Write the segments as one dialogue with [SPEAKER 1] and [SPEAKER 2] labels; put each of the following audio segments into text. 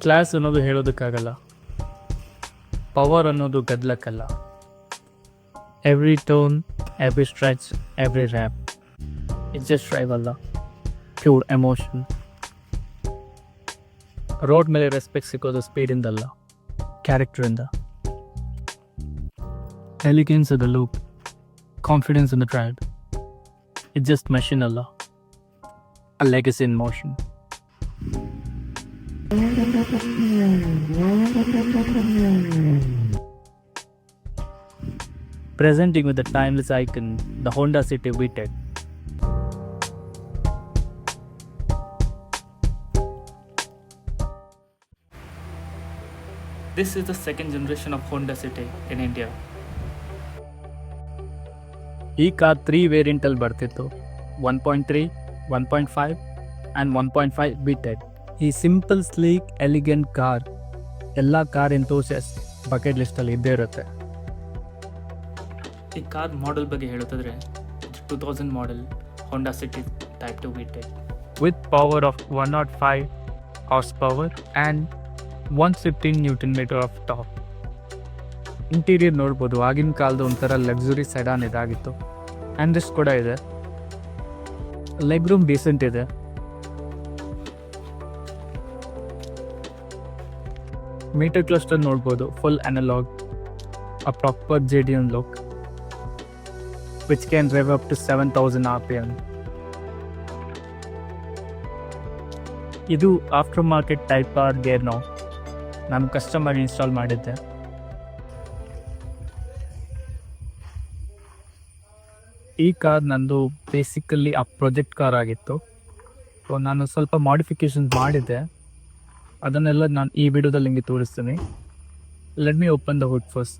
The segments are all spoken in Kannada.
[SPEAKER 1] ಕ್ಲಾಸ್ ಅನ್ನೋದು ಹೇಳೋದಕ್ಕಾಗಲ್ಲ. ಪವರ್ ಅನ್ನೋದು ಗದ್ಲಕ್ಕಲ್ಲ. Every tone every stretch every wrap it's just drive ಅಲ್ಲ. ಪ್ಯೂರ್ ಎಮೋಷನ್ ರೋಡ್ ಮೇಲೆ ರೆಸ್ಪೆಕ್ಟ್ ಸಿಗೋದು ಸ್ಪೀಡಿಂದಲ್ಲ ಕ್ಯಾರೆಕ್ಟರಿಂದ elegance the loop confidence in the stride it just machine ಅಲ್ಲ. A legacy in motion. Presenting with the timeless icon, the Honda City VTEC. This is the second generation of Honda City in India. ಈ ಕಾರ್ ತ್ರೀ ವೇರಿಯಂಟಲ್ಲಿ ಬರ್ತಿತ್ತು one point three one point five and one point five ಬಿಟೆಡ್ ಈ ಸಿಂಪಲ್ ಸ್ಲೀಕ್ ಎಲಿಗೆಂಟ್ ಕಾರ್ ಎಲ್ಲ ಕಾರ್ ಎಂತೋಸಿಯಸ್ ಬಕೆಟ್ ಲಿಸ್ಟಲ್ಲಿ ಇದ್ದೇ ಇರುತ್ತೆ. ಈ ಕಾರ್ ಮಾಡೆಲ್ ಬಗ್ಗೆ ಹೇಳೋದಾದ್ರೆ two thousand model Honda City type two fitted with power of one nought five horse power and one fifteen newton metre of top interior ನೋಡ್ಬೋದು. ಆಗಿನ ಕಾಲದ ಒಂಥರ ಲಕ್ಸುರಿ ಸೆಡಾನ್ ಇದಾಗಿತ್ತು. ಆ್ಯಂಡ್ ರೆಸ್ಟ್ ಕೂಡ ಇದೆ. ಲೆಗ್ ರೂಮ್ ಡೀಸೆಂಟ್ ಇದೆ. ಮೀಟರ್ ಕ್ಲಸ್ಟರ್ ನೋಡ್ಬೋದು full analogue uh proper J D M look which can drive up to seven thousand R P M ಇದು after market type R gear ನಾವು, ನಾನು ಕಸ್ಟಮರ್ ಇನ್ಸ್ಟಾಲ್ ಮಾಡಿದ್ದೆ. ಈ ಕಾರ್ ನಂದು ಬೇಸಿಕಲಿ ಆ ಪ್ರಾಜೆಕ್ಟ್ ಕಾರ್ ಆಗಿತ್ತು. ಸೊ ನಾನು ಸ್ವಲ್ಪ ಮಾಡಿಫಿಕೇಶನ್ ಮಾಡಿದ್ದೆ. ಅದನ್ನೆಲ್ಲ ನಾನು ಈ ವಿಡಿಯೋದಲ್ಲಿ ನಿಮಗೆ ತೋರಿಸ್ತೀನಿ. Let me open the hood first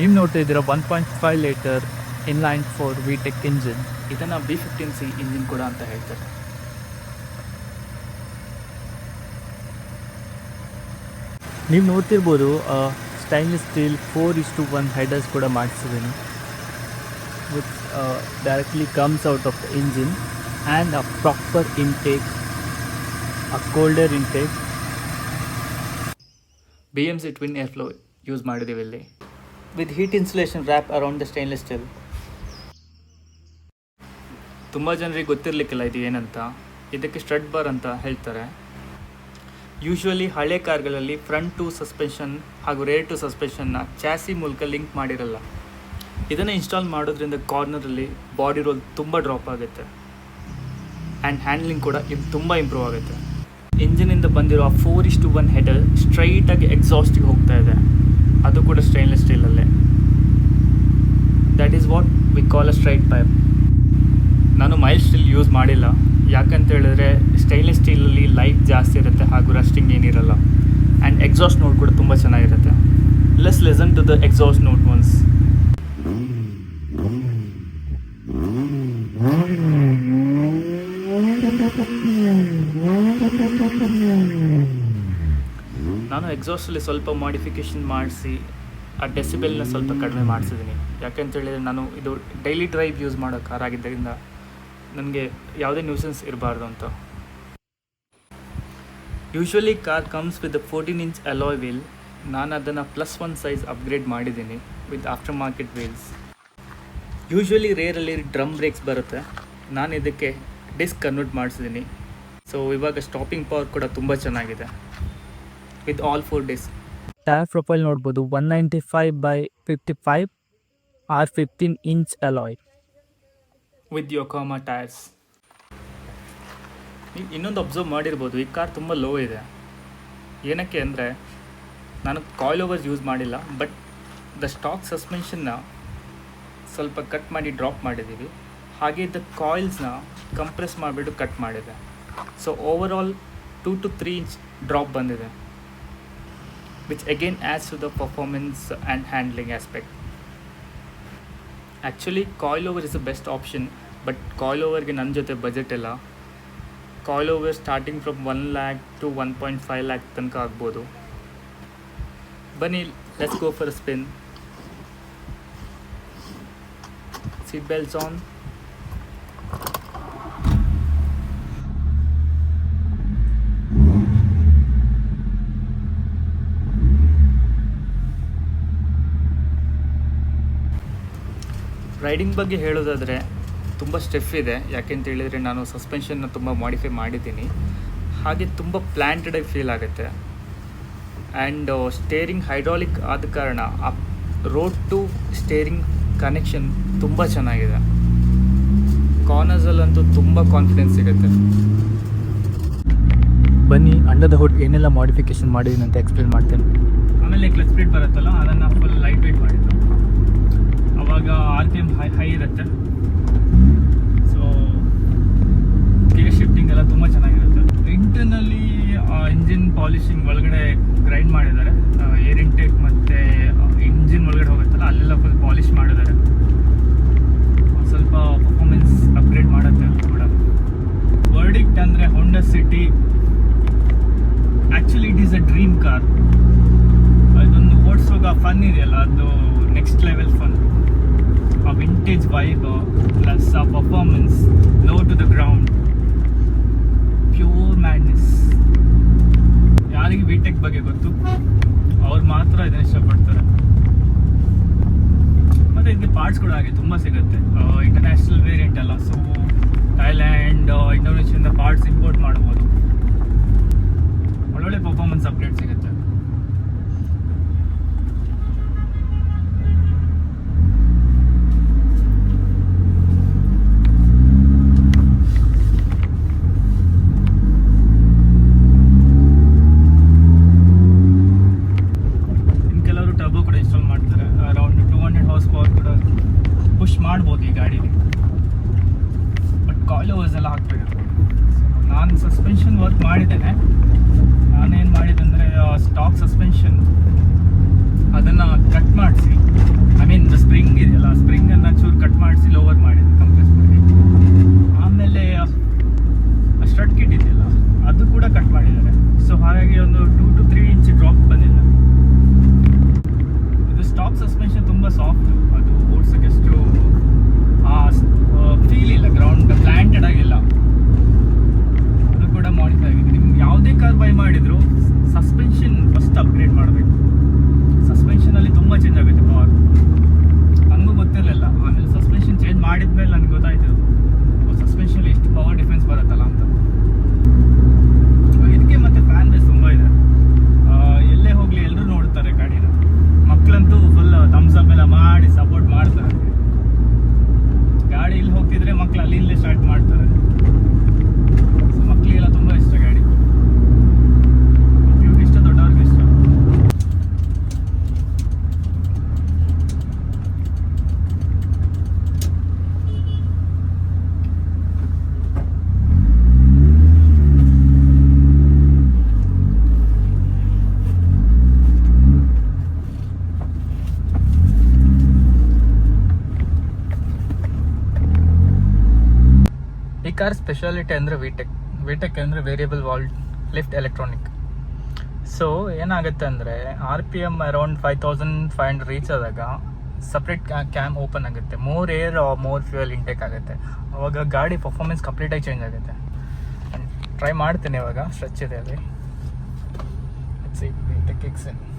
[SPEAKER 1] ನೀವು ನೋಡ್ತಾ ಇದ್ದೀರಾ one point five litre inline four VTEC engine ಇದನ್ನು ಬಿ ಫಿಫ್ಟೀನ್ ಸಿ ಇಂಜಿನ್ ಕೂಡ ಅಂತ ಹೇಳ್ತಾರೆ. ನೀವು ನೋಡ್ತಿರ್ಬೋದು stainless steel four is to one headers ಕೂಡ ಮಾಡಿಸಿದ್ದೀನಿ. With directly comes out of the engine and a proper intake a colder intake B M C twin air flow use ಮಾಡಿದ್ದೀವಿ ಇಲ್ಲಿ. With heat insulation wrap around the stainless steel ತುಂಬ ಜನರಿಗೆ ಗೊತ್ತಿರಲಿಕ್ಕಿಲ್ಲ ಇದು ಏನಂತ. ಇದಕ್ಕೆ ಸ್ಟ್ರಡ್ ಬಾರ್ ಅಂತ ಹೇಳ್ತಾರೆ. ಯೂಶ್ವಲಿ ಹಳೆ ಕಾರ್ಗಳಲ್ಲಿ ಫ್ರಂಟ್ ಟು ಸಸ್ಪೆನ್ಷನ್ ಹಾಗೂ ರೇರ್ ಟು ಸಸ್ಪೆನ್ಷನ್ನ ಚಾಸಿ ಮೂಲಕ ಲಿಂಕ್ ಮಾಡಿರಲ್ಲ. ಇದನ್ನು ಇನ್ಸ್ಟಾಲ್ ಮಾಡೋದ್ರಿಂದ ಕಾರ್ನರಲ್ಲಿ ಬಾಡಿ ರೋಲ್ ತುಂಬ ಡ್ರಾಪ್ ಆಗುತ್ತೆ. ಆ್ಯಂಡ್ ಹ್ಯಾಂಡ್ಲಿಂಗ್ ಕೂಡ ಇದು ತುಂಬ ಇಂಪ್ರೂವ್ ಆಗುತ್ತೆ. ಇಂಜಿನಿಂದ ಬಂದಿರೋ ಆ four is to one header ಸ್ಟ್ರೈಟಾಗಿ ಎಕ್ಸಾಸ್ಟಿಗೆ ಹೋಗ್ತಾ ಇದೆ. ಅದು ಕೂಡ stainless ಸ್ಟೀಲಲ್ಲೇ that is what we call a straight pipe ನಾನು ಮೈಲ್ ಸ್ಟೀಲ್ ಯೂಸ್ ಮಾಡಿಲ್ಲ. ಯಾಕಂತ ಹೇಳಿದ್ರೆ ಸ್ಟೈನ್ಲೆಸ್ ಸ್ಟೀಲಲ್ಲಿ ಲೈಫ್ ಜಾಸ್ತಿ ಇರುತ್ತೆ ಹಾಗೂ ರಸ್ಟಿಂಗ್ ಏನಿರಲ್ಲ. ಆ್ಯಂಡ್ ಎಕ್ಸಾಸ್ಟ್ ನೋಟ್ ಕೂಡ ತುಂಬ ಚೆನ್ನಾಗಿರುತ್ತೆ. Less listen to the exhaust note once ನಾನು ಎಕ್ಸಾಸ್ಟಲ್ಲಿ ಸ್ವಲ್ಪ ಮಾಡಿಫಿಕೇಷನ್ ಮಾಡಿಸಿ, ಆ ಡೆಸಿಬೆಲ್ನ ಸ್ವಲ್ಪ ಕಡಿಮೆ ಮಾಡಿಸಿದ್ದೀನಿ ಯಾಕೆಂತ ಹೇಳಿದರೆ ನಾನು ಇದು ಡೈಲಿ ಡ್ರೈವ್ ಯೂಸ್ ಮಾಡೋ ಕಾರ್ ಆಗಿದ್ದರಿಂದ ನನಗೆ ಯಾವುದೇ ನ್ಯೂಸೆನ್ಸ್ ಇರಬಾರ್ದು ಅಂತ. Usually car comes with fourteen inch alloy wheel ನಾನು ಅದನ್ನು ಪ್ಲಸ್ ಒನ್ ಸೈಜ್ ಅಪ್ಗ್ರೇಡ್ ಮಾಡಿದ್ದೀನಿ with after market wheels usually ರೇರಲ್ಲಿ ಡ್ರಮ್ ಬ್ರೇಕ್ಸ್ ಬರುತ್ತೆ ನಾನು ಇದಕ್ಕೆ ಡಿಸ್ಕ್ ಕನ್ವರ್ಟ್ ಮಾಡಿಸಿದ್ದೀನಿ ಸೊ ಇವಾಗ ಸ್ಟಾಪಿಂಗ್ ಪವರ್ ಕೂಡ ತುಂಬ ಚೆನ್ನಾಗಿದೆ with all four disc tyre profile ನೋಡ್ಬೋದು one ninety five by fifty five R fifteen inch alloy with Yokohama tyres ಇನ್ನೊಂದು ಅಬ್ಸರ್ವ್ ಮಾಡಿರ್ಬೋದು. ಈ ಕಾರ್ ತುಂಬ ಲೋ ಇದೆ. ಏನಕ್ಕೆ ಅಂದರೆ, ನಾನು ಕಾಯಿಲ್ ಓವರ್ಸ್ ಯೂಸ್ ಮಾಡಿಲ್ಲ ಬಟ್ ದ ಸ್ಟಾಕ್ ಸಸ್ಪೆನ್ಷನ್ನ ಸ್ವಲ್ಪ ಕಟ್ ಮಾಡಿ ಡ್ರಾಪ್ ಮಾಡಿದ್ದೀವಿ ಹಾಗೆ ದ ಕಾಯಿಲ್ಸ್ನ ಕಂಪ್ರೆಸ್ ಮಾಡಿಬಿಟ್ಟು ಕಟ್ ಮಾಡಿದೆ. So overall two to three inch drop ಬಂದಿದೆ. Which again as to the performance and handling aspect actually coil over is the best option but coil ಓವರ್ಗೆ ನನ್ನ ಜೊತೆ ಬಜೆಟ್ ಇಲ್ಲ. Coil over starting from one lakh to one point five lakh ತನಕ ಆಗ್ಬೋದು. ಬನ್ನಿ let's go for spin seat belts on riding ಬಗ್ಗೆ ಹೇಳೋದಾದರೆ ತುಂಬ ಸ್ಟೆಫ್ ಇದೆ. ಯಾಕೆಂತ ಹೇಳಿದರೆ ನಾನು ಸಸ್ಪೆನ್ಷನ್ನ ತುಂಬ ಮಾಡಿಫೈ ಮಾಡಿದ್ದೀನಿ. ಹಾಗೆ ತುಂಬ ಪ್ಲ್ಯಾಂಟೆಡ್ ಆಗಿ ಫೀಲ್ ಆಗುತ್ತೆ. ಆ್ಯಂಡ್ ಸ್ಟೇರಿಂಗ್ ಹೈಡ್ರಾಲಿಕ್ ಆದ ಕಾರಣ ಆ ರೋಡ್ ಟು ಸ್ಟೇರಿಂಗ್ ಕನೆಕ್ಷನ್ ತುಂಬ ಚೆನ್ನಾಗಿದೆ. ಕಾರ್ನರ್ಸಲ್ಲಂತೂ ತುಂಬ ಕಾನ್ಫಿಡೆನ್ಸ್ ಸಿಗುತ್ತೆ. ಬನ್ನಿ ಅಂಡರ್ ದ ಹುಡ್ ಏನೆಲ್ಲ ಮಾಡಿಫಿಕೇಶನ್ ಮಾಡಿದ್ದೀನಿ ಅಂತ ಎಕ್ಸ್ಪ್ಲೇನ್ ಮಾಡ್ತೇನೆ. ಆಮೇಲೆ ಕ್ಲಚ್ ಪ್ಲೇಟ್ ಬರುತ್ತಲ್ಲ ಅದನ್ನು ಫುಲ್ ಲೈಟ್ ವೇಟ್ ಮಾಡಿದ್ದು. ಅವಾಗ R P M high high ಇರುತ್ತೆ ಸೊ ಗೇರ್ ಶಿಫ್ಟಿಂಗ್ ಎಲ್ಲ ತುಂಬ ಚೆನ್ನಾಗಿರುತ್ತೆ. ಇಂಟರ್ನಲ್ಲಿ ಇಂಜಿನ್ ಪಾಲಿಶಿಂಗ್ ಒಳಗಡೆ ಗ್ರೈಂಡ್ ಮಾಡಿದ್ದಾರೆ. ಏರ್ ಇಂಟೇಕ್ ಮತ್ತು ಇಂಜಿನ್ ಒಳಗಡೆ ಹೋಗುತ್ತಲ್ಲ, ಅಲ್ಲೆಲ್ಲ ಫುಲ್ ಪಾಲಿಶ್ ಮಾಡಿದ್ದಾರೆ. ಸ್ವಲ್ಪ ಪರ್ಫಾರ್ಮೆನ್ಸ್ ಅಪ್ಗ್ರೇಡ್ ಮಾಡುತ್ತೆ ಕೂಡ. ವರ್ಡಿಕ್ಟ್ ಅಂದರೆ Honda City actually it is a dream car ಅದೊಂದು ಓಡಿಸುವಾಗ ಫನ್ ಇದೆಯಲ್ಲ, ಅದು ನೆಕ್ಸ್ಟ್ ಲೆವೆಲ್ ಫನ್ ಆ ವಿಂಟೇಜ್ ವೈಬ್ ಪ್ಲಸ್ ಆ low to the ground pure madness ಯಾರಿಗೆ ವಿಟೆಕ್ ಬಗ್ಗೆ ಗೊತ್ತು. ಅವ್ರು ಮಾತ್ರ ಇದನ್ನ ಇಷ್ಟಪಡ್ತಾರೆ. ಮತ್ತೆ ಇದಕ್ಕೆ ಪಾರ್ಟ್ಸ್ ಕೂಡ ಹಾಗೆ ತುಂಬ ಸಿಗುತ್ತೆ. ಇಂಟರ್ನ್ಯಾಷನಲ್ ವೇರಿಯಂಟ್ ಅಲ್ಲ. ಸೊ ಥೈಲ್ಯಾಂಡ್ ಇಂಡೋನೇಷ್ಯಾದಿಂದ ಪಾರ್ಟ್ಸ್ ಇಂಪೋರ್ಟ್ ಮಾಡ್ಬೋದು. ಒಳ್ಳೊಳ್ಳೆ ಪರ್ಫಾರ್ಮೆನ್ಸ್ ಅಪ್ಡೇಟ್ ಸಿಗುತ್ತೆ. ಕಾರ್ ಸ್ಪೆಷಾಲಿಟಿ ಅಂದರೆ ವಿಟೆಕ್ ವಿಟೆಕ್ ಅಂದರೆ variable valve lift electronic so ಏನಾಗುತ್ತೆ ಅಂದರೆ R P M around five thousand five hundred reach ಆದಾಗ ಸಪ್ರೇಟ್ ಕ್ಯಾಮ್ ಓಪನ್ ಆಗುತ್ತೆ. More air more fuel intake ಆಗುತ್ತೆ. ಅವಾಗ ಗಾಡಿ ಪರ್ಫಾರ್ಮೆನ್ಸ್ ಕಂಪ್ಲೀಟಾಗಿ ಚೇಂಜ್ ಆಗುತ್ತೆ. ಟ್ರೈ ಮಾಡ್ತೀನಿ ಇವಾಗ. ಸ್ಟ್ರೆಚ್ ಇದೆ ಅಲ್ಲಿ. ಇಟ್ಸ್ ಇಟ್ ಕಿಕ್ಸ್ ಟ್ವೆಂಟಿ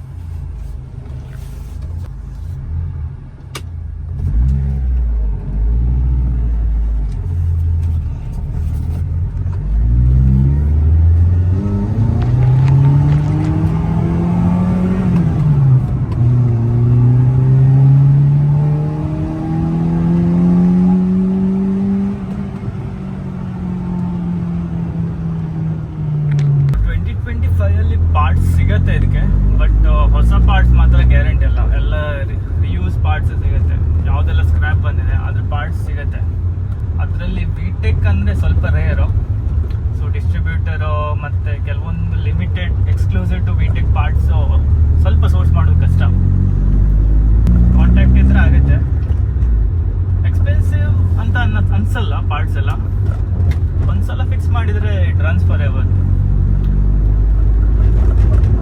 [SPEAKER 1] ಮಾಡಿದರೆ ಟ್ರಾನ್ಸ್ಫರ್ ಎವರ್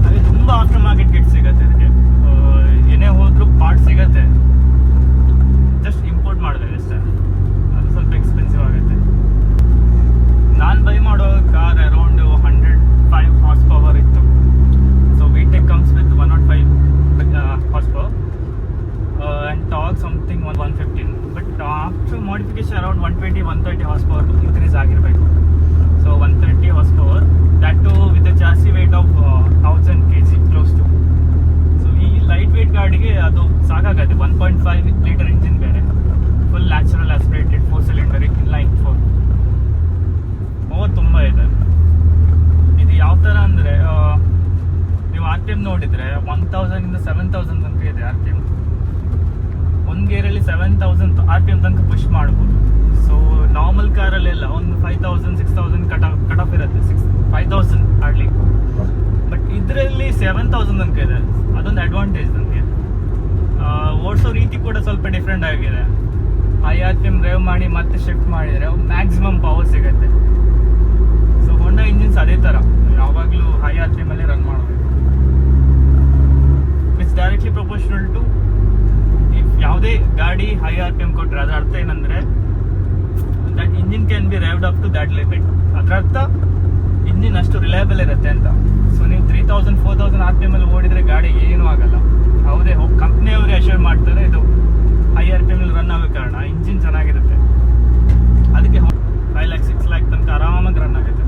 [SPEAKER 1] ಅದೇ ತುಂಬ ಆಫ್ಟರ್ ಮಾರ್ಕೆಟ್ ಕಿಟ್ ಸಿಗತ್ತೆ ಇದಕ್ಕೆ ಏನೇ ಹೋದರೂ ಪಾರ್ಟ್ ಸಿಗತ್ತೆ. ಜಸ್ಟ್ ಇಂಪೋರ್ಟ್ ಮಾಡಿದೆ ಅಷ್ಟೇ. ಅದು ಸ್ವಲ್ಪ ಎಕ್ಸ್ಪೆನ್ಸಿವ್ ಆಗುತ್ತೆ. ನಾನು ಬೈ ಮಾಡೋ car around hundred five horse power ಇತ್ತು. So VTEC comes with one nought five horse power and torque something one one fifteen but after modification around one twenty one thirty horse power increase ಆಗಿರಬೇಕು. so 130 was store that too with the chassis weight of uh, 1000 kg close to. So ಈ ಲೈಟ್ ವೆಯ್ಟ್ ಗಾಡಿಗೆ ಅದು ಸಾಕಾಗತ್ತೆ one point five litre engine ಬೇರೆ. Full natural aspirated four cylinder line four over ತುಂಬ ಇದೆ. ಇದು ಯಾವ ಥರ ಅಂದರೆ ನೀವು ಆರ್ ಪಿ ಎಂ ನೋಡಿದರೆ ಒನ್ ತೌಸಂಡಿಂದ ಸೆವೆನ್ ತೌಸಂಡ್ ತನಕ ಇದೆ ಆರ್ ಪಿ ಎಂ ಒಂದು ಗೇರಲ್ಲಿ seven thousand R P M ತನಕ ಪುಷ್ ಮಾಡ್ಬೋದು. ಸೊ ನಾರ್ಮಲ್ ಕಾರಲ್ಲೆಲ್ಲ ಒಂದು five thousand six thousand cut off cut off ಇರುತ್ತೆ. Six five thousand oddly but ಇದರಲ್ಲಿ ಸೆವೆನ್ ತೌಸಂಡ್ ತನಕ ಇದೆ. ಅದೊಂದು ಅಡ್ವಾಂಟೇಜ್ ನನಗೆ. ಓಡಿಸೋ ರೀತಿ ಕೂಡ ಸ್ವಲ್ಪ ಡಿಫ್ರೆಂಟ್ ಆಗಿದೆ. High R P M drive ಮಾಡಿ ಮತ್ತೆ ಶಿಫ್ಟ್ ಮಾಡಿದರೆ ಮ್ಯಾಕ್ಸಿಮಮ್ ಪವರ್ ಸಿಗುತ್ತೆ. ಸೊ ಹೊಂಡಾ ಇಂಜಿನ್ಸ್ ಅದೇ ಥರ ಯಾವಾಗಲೂ ಹೈ ಆರ್ ಪಿ ರನ್ ಮಾಡಬೇಕು. ಇಟ್ಸ್ ಡೈರೆಕ್ಟ್ಲಿ ಪ್ರೊಪೋರ್ಷನಲ್ ಟು ಯಾವುದೇ ಗಾಡಿ ಹೈ ಆರ್ ಪಿ ಎಂ ಕೊಟ್ಟರೆ ಅದರ ಅರ್ಥ ಏನಂದರೆ that engine can be revved up to that limit ಅದರ ಅರ್ಥ ಇಂಜಿನ್ ಅಷ್ಟು ರಿಲಯಬಲ್ ಇರುತ್ತೆ ಅಂತ. ಸೊ ನೀವು three thousand four thousand R P M ಅಲ್ಲಿ ಓಡಿದ್ರೆ ಗಾಡಿ ಏನೂ ಆಗಲ್ಲ. ಯಾವುದೇ ಕಂಪ್ನಿಯವರೇ ಅಶ್ಯೂರ್ ಮಾಡ್ತಾರೆ, ಇದು ಐ ಆರ್ ಪಿ ಎಂ ಅಲ್ಲಿ ರನ್ ಆಗೋ ಕಾರಣ ಇಂಜಿನ್ ಚೆನ್ನಾಗಿರುತ್ತೆ. ಅದಕ್ಕೆ ಫೈವ್ ಲ್ಯಾಕ್ ಸಿಕ್ಸ್ ಲ್ಯಾಕ್ ತನಕ ಆರಾಮಾಗಿ ರನ್ ಆಗುತ್ತೆ.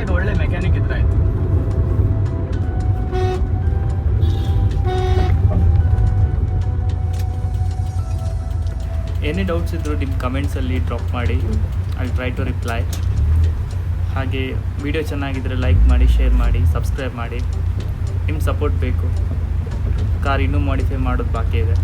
[SPEAKER 1] ಆಗಿ ಒಳ್ಳೆ ಮೆಕ್ಯಾನಿಕ್ ಇದ್ರೆ ಆಯ್ತು. ಏನೇ ಡೌಟ್ಸ್ ಇದ್ದರೂ ನಿಮ್ಮ ಕಮೆಂಟ್ಸಲ್ಲಿ ಡ್ರಾಪ್ ಮಾಡಿ ಐ ಟ್ರೈ ಟು ರಿಪ್ಲೈ ಹಾಗೆ ವಿಡಿಯೋ ಚೆನ್ನಾಗಿದ್ದರೆ ಲೈಕ್ ಮಾಡಿ ಶೇರ್ ಮಾಡಿ ಸಬ್ಸ್ಕ್ರೈಬ್ ಮಾಡಿ. ನಿಮ್ಮ ಸಪೋರ್ಟ್ ಬೇಕು. ಕಾರ್ ಇನ್ನೂ ಮಾಡಿಫೈ ಮಾಡೋದು ಬಾಕಿ ಇದೆ.